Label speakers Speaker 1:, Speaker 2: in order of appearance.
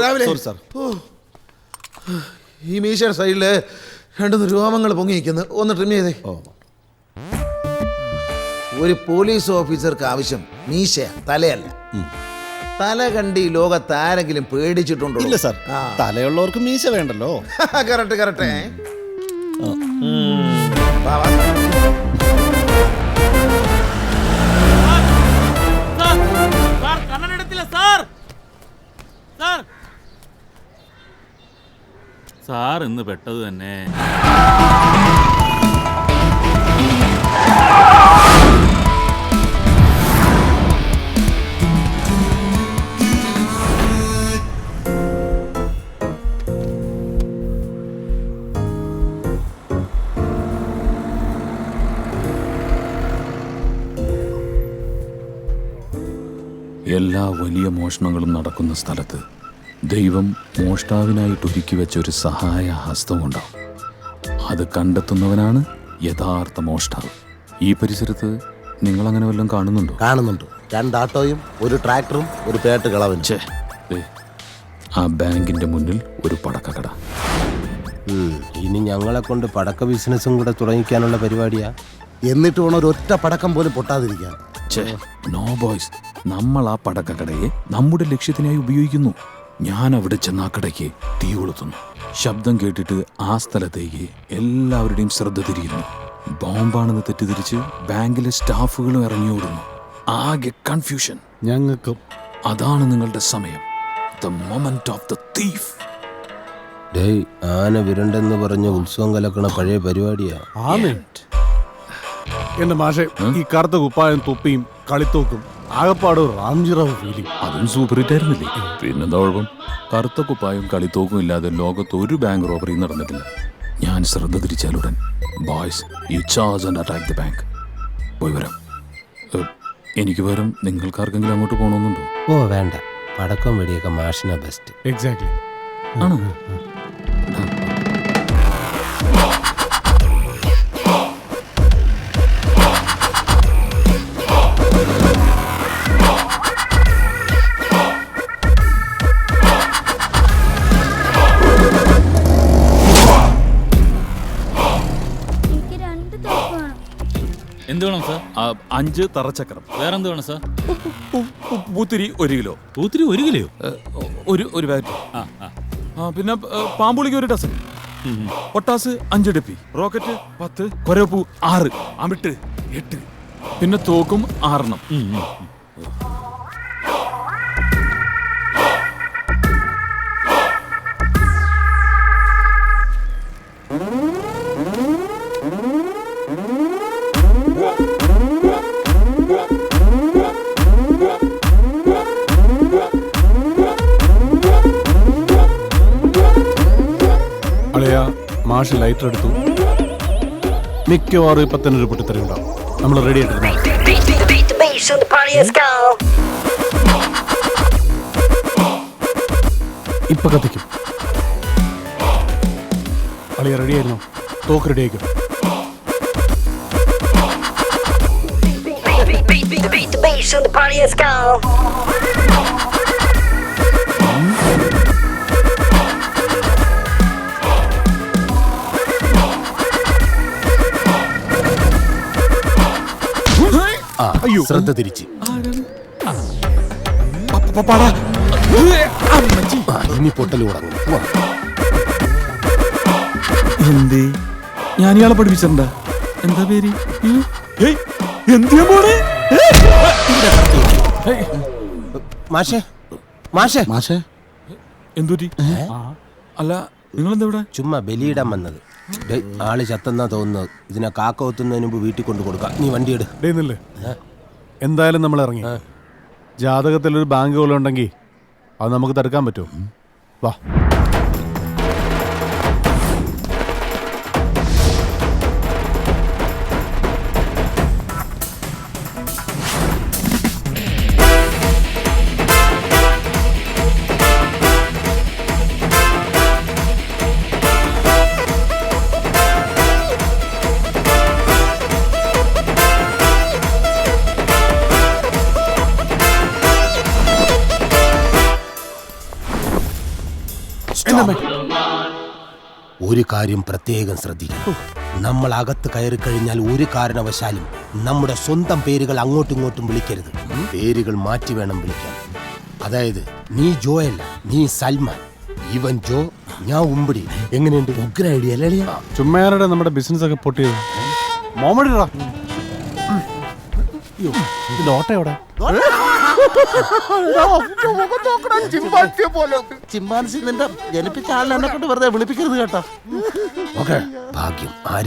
Speaker 1: രാവിലെ.
Speaker 2: Sorry sir.
Speaker 1: ഓ. ഈ മീശയുടെ സൈഡിൽ രണ്ടു രോമങ്ങൾ പൊങ്ങി നിൽക്കുന്നു ഒന്ന് ട്രിം ചെയ്തേ.
Speaker 2: ഓ.
Speaker 1: ഒരു പോലീസ് ഓഫീസർക്ക് ആവശ്യം മീശ തലയല്ല. തല കണ്ടി ഈ ലോകത്ത് ആരെങ്കിലും പേടിച്ചിട്ടുണ്ടോ?
Speaker 2: ഇല്ല സാർ.
Speaker 1: ആ.
Speaker 2: തലയുള്ളവർക്ക് മീശ വേണ്ടല്ലോ.
Speaker 1: Correct correct.
Speaker 3: Sir. Sir sir ഇന്ന് പെട്ടത് തന്നെ.
Speaker 4: എല്ലാ വലിയ മോഷണങ്ങളും നടക്കുന്ന സ്ഥലത്ത് ദൈവം മോഷ്ടാവിനായിട്ട് ഒരുക്കി വെച്ച ഒരു സഹായ ഹസ്തമുണ്ടാവും. അത് കണ്ടെത്തുന്നവനാണ് യഥാർത്ഥ മോഷ്ടാവ്. ഈ പരിസരത്ത് നിങ്ങൾ അങ്ങനെ വല്ലതും കാണുന്നുണ്ടോ?
Speaker 5: കാണുന്നുണ്ട്. രണ്ട് ആട്ടോയും ഒരു ട്രാക്ടറും ഒരു പേട്ട് കളവനും.
Speaker 4: ആ ബാങ്കിന്റെ മുന്നിൽ ഒരു പടക്കക്കട.
Speaker 6: ഇനി ഞങ്ങളെ കൊണ്ട് പടക്ക ബിസിനസ്സും കൂടെ തുടങ്ങിക്കാനുള്ള പരിപാടിയാ.
Speaker 5: എന്നിട്ട് വേണം ഒരു ഒറ്റ പടക്കം പോലും പൊട്ടാതിരിക്കാൻ.
Speaker 4: നോ ബോയ്സ് നമ്മൾ ആ പടക്കക്കടയെ നമ്മുടെ ലക്ഷ്യത്തിനായി ഉപയോഗിക്കുന്നു. ഞാൻ അവിടെ ചെന്ന് ആ കടയ്ക്ക് തീ കൊളുത്തുന്നു. ശബ്ദം കേട്ടിട്ട് ആ സ്ഥലത്തേക്ക് എല്ലാവരുടെയും ശ്രദ്ധ തിരിയുന്നു. ബോംബാണെന്ന് തെറ്റിദ്ധരിച്ച് ബാങ്കിലെ സ്റ്റാഫുകളും ഇറങ്ങി ഓടുന്നു. ആകെ കൺഫ്യൂഷൻ
Speaker 2: ഞങ്ങൾക്ക്
Speaker 4: അതാണ് നിങ്ങളുടെ സമയം. The moment of the thief
Speaker 6: ഡേയ് ആന വിരണ്ടെന്ന് പറഞ്ഞ് ഉത്സവം കലക്കണ പഴയ പരിപാടിയാ.
Speaker 2: എന്റെ മാഷെ ഈ കറുത്ത കുപ്പായം തുപ്പിയും കളിത്തോക്കും. ആകപ്പാട് റാംജിറാവ് ഫീലിംഗ്.
Speaker 4: അതും സൂപ്പർ ഹിറ്റ് ആയിരുന്നില്ലേ? പിന്നെന്താ കുഴപ്പം? കറുത്ത കുപ്പായും കളിത്തോക്കും ഇല്ലാതെ ലോകത്ത് ഒരു ബാങ്ക് റോബറി നടന്നിട്ടില്ല. ഞാൻ ശ്രദ്ധ തിരിച്ചാലുടൻ boys you charge and attack the bank പോയി വരാം. എനിക്ക് പകരം നിങ്ങൾക്കാർക്കെങ്കിലും അങ്ങോട്ട് പോകണമെന്നുണ്ടോ?
Speaker 6: ഓ വേണ്ട. പടക്കം വെടിയൊക്കെ മാഷിനാ ബെസ്റ്റ്
Speaker 2: എക്സാക്ട്ലി
Speaker 4: ആണോ? അഞ്ച് തറച്ചക്രം.
Speaker 3: വേറെന്ത് വേണം സാർ
Speaker 4: പൂത്തിരി ഒരു കിലോ.
Speaker 3: പൂത്തിരി ഒരു
Speaker 4: കിലോ? ഒരു ഒരു ബാറ്റ്
Speaker 3: ആ ആ.
Speaker 4: പിന്നെ പാമ്പുളിക്ക് ഒരു ഡസൻ. പൊട്ടാസ് അഞ്ച് ഡപ്പി. റോക്കറ്റ് പത്ത് കൊരപ്പൂ ആറ് അമിട്ട് എട്ട്. പിന്നെ തോക്കും ആറെണ്ണം.
Speaker 2: അളയ മാഷ് ലൈറ്റർ എടുത്തു മിക്കവാറും ഇപ്പൊ തന്നെ ഒരു പൊട്ടിത്തെറി ഉണ്ടാവും നമ്മൾ റെഡി
Speaker 7: ആയിട്ട്
Speaker 2: ഇപ്പൊ കത്തിക്കും അളിയ റെഡി ആയിരുന്നു തോക്ക് റെഡി ആയിക്കും അയ്യോ.
Speaker 6: ശ്രദ്ധ തിരിച്ച്. ഇനി പൊട്ടൽ തുടങ്ങും.
Speaker 4: എന്തേ? ഞാൻ ഇയാളെ പഠിപ്പിച്ചിട്ടുണ്ടാ? എന്താ പേര്?
Speaker 6: മാഷേ മാഷേ.
Speaker 5: മാഷേ
Speaker 4: എന്തുറ്റി അല്ല നിങ്ങളെന്താ ഇവിടെ?
Speaker 6: ചുമ്മാ ബലിയിടാൻ വന്നത്. ആൾ ചത്തെന്നാ തോന്നുന്നത്. ഇതിനെ കാക്ക ഒത്തുന്നതിന് മുമ്പ് വീട്ടിൽ കൊണ്ടു കൊടുക്കാം നീ വണ്ടി എടു.
Speaker 2: എന്തായാലും നമ്മൾ ഇറങ്ങി. ജാതകത്തിൽ ഒരു ബാങ്ക് പോലെ ഉണ്ടെങ്കിൽ അത് നമുക്ക് തടുക്കാൻ പറ്റുമോ വാ.
Speaker 6: ഒരു കാര്യം പ്രത്യേകം ശ്രദ്ധിക്കണം. നമ്മൾ അകത്ത് കയറി കഴിഞ്ഞാൽ ഒരു കാരണവശാലും നമ്മുടെ സ്വന്തം പേരുകൾ അങ്ങോട്ടും ഇങ്ങോട്ടും വിളിക്കരുത്. പേരുകൾ മാറ്റി വേണം വിളിക്കാൻ. അതായത് നീ ജോ അല്ല നീ സൽമാൻ. ഇവൻ ജോ ഞാൻ ഉമ്പടി. എങ്ങനെയുണ്ട്? ഉഗ്ര ഐഡിയ അല്ലേ?
Speaker 2: ചുമ്മാരുടെ നമ്മുടെ ബിസിനസ് ഒക്കെ പൊട്ടിയത് മോമഡിടാ ഇതിന്റെ
Speaker 5: ചിമ്പാൻസി നിന്റെ ജനിപ്പിച്ച ആളിനെ കൊണ്ട് വെറുതെ വിളിപ്പിക്കരുത് കേട്ടോ.
Speaker 6: ഓക്കെ ഭാഗ്യം. ആര്